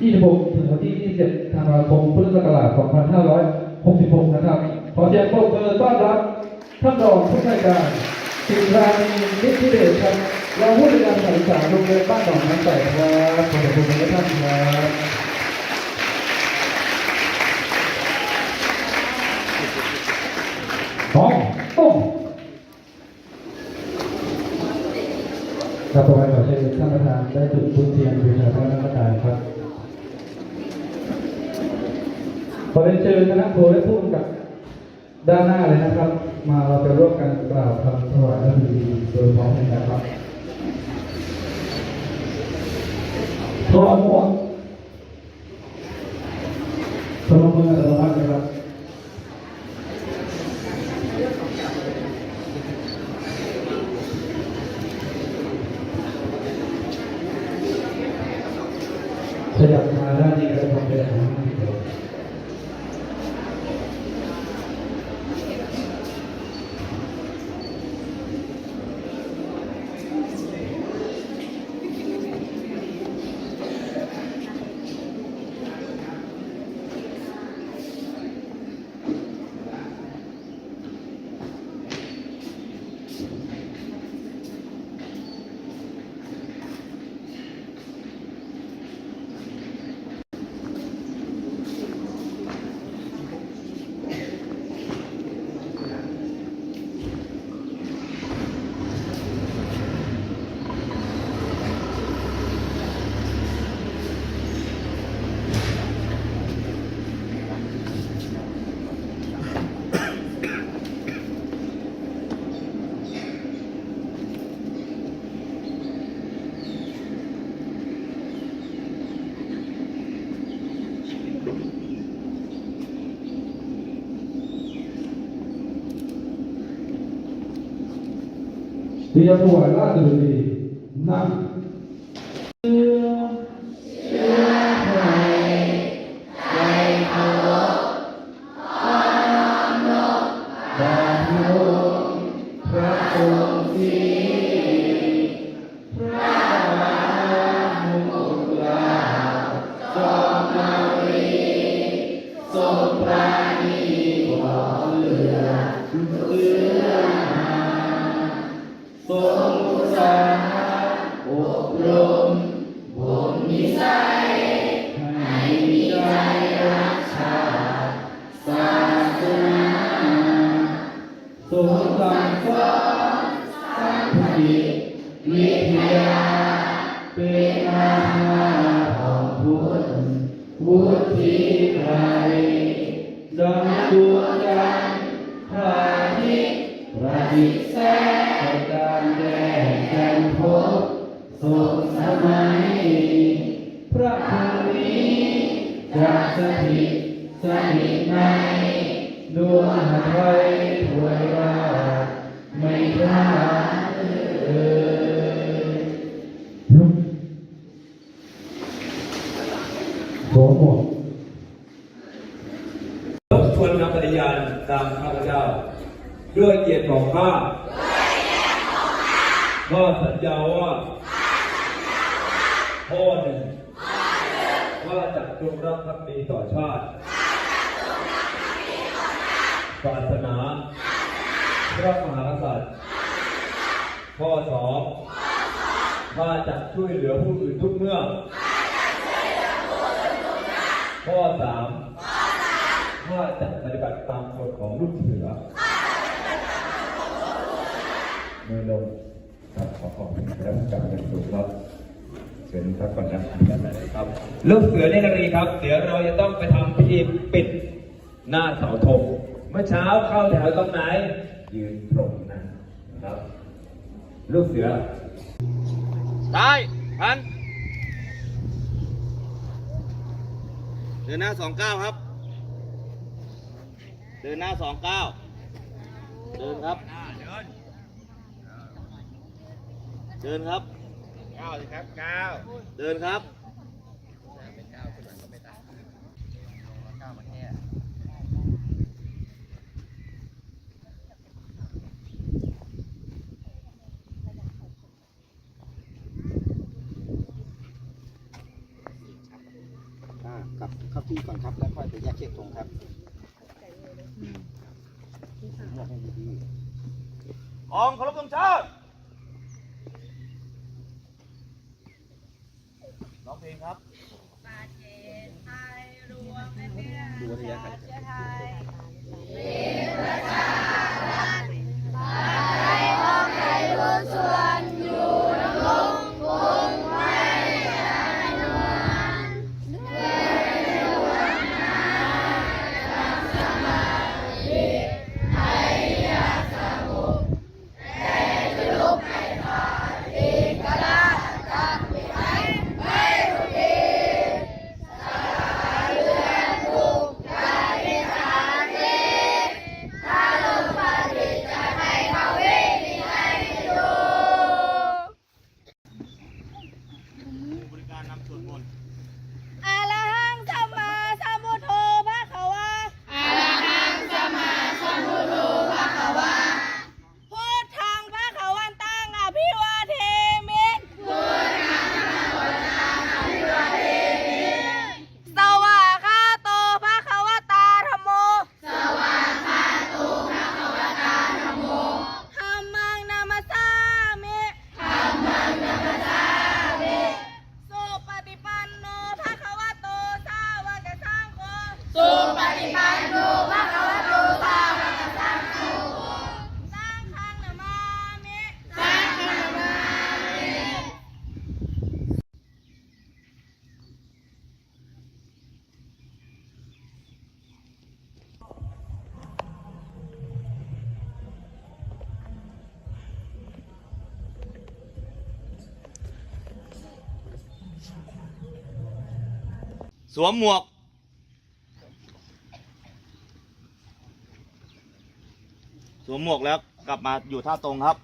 26ถึงวันที่ 27 ธันวาคม พุทธศักราช 2566 นะครับ ขอเสียงปรบมือต้อนรับ ท่านรองผู้ช่วยการสิรานีนิติเดชครับรองผู้จัดการการศึกษาโรงเรียนบ้านหนองน้ำใสครับขอบคุณทุกท่านครับสองต้มครับต่อไปขอเชิญท่านประธานได้จุดพุทธเทียน ขอเรียนเชิญคณะครูและผู้กำกับด้านหน้าเลยนะครับ มาเราจะร่วมกันกล่าวคำถวายพระพิธีโดยพร้อมกันนะครับพร้อมหมดพร้อมมืออัตโนมัตินะครับ ขยับมาด้านนี้ก็ทำเป็นอาหารที่เดียว เตรียมถวายราชบุตรีนั่งพระองค์ที่พระมหามงกุฎาจอมนารีทรงปราณีของเหลือ ทรงสั่งสอนสางผลิวิทยา เป็นอาหารของพุทธวุฒิไทยดังดวงจันทร์พระอาทิตย์ประดิษฐ์แสงการแดงแห่งพบสดสมัย พระคุณนี้จะสถิตสนิทในดวงหาไทยถวย ตามข้าพเจ้า ด้วยเกียรติของข้าก็สัญญาว่าข้อหนึ่งว่าจะจงรักภักดีต่อชาติ ศาสนา พระมหากษัตริย์ข้อสองว่าจะช่วยเหลือผู้อื่นทุกเมื่อข้อสามว่าจะปฏิบัติตามกฎของลูกเสือมือลงครับขอขอบคุณครับจากเป็นสูงครับเชิญครับก่อนนะครับลูกเสือเนตรีครับ เดี๋ยวเราจะต้องไปทำพิธีปิดหน้าเสาธงเมื่อเช้าเข้าแถวตรงไหน ยืนตรงนั้นนะครับ ลูกเสือซ้ายพันเดินหน้าสองเก้าครับ เดินหน้าสองเก้าเดินครับ เดินครับก้าวสิครับก้าวเดินครับ เป็นก้าวขึ้นมาก็ไม่ได้ก้าวมาแค่ กลับเข้าที่ก่อนครับ แล้วค่อยไปแยกเชือกธงครับมอบให้ดีๆอองเคารพธงชาติร้องเพลงครับดูวิทยาการ สวมหมวก สวมหมวกแล้วกลับมาอยู่ท่าตรงครับ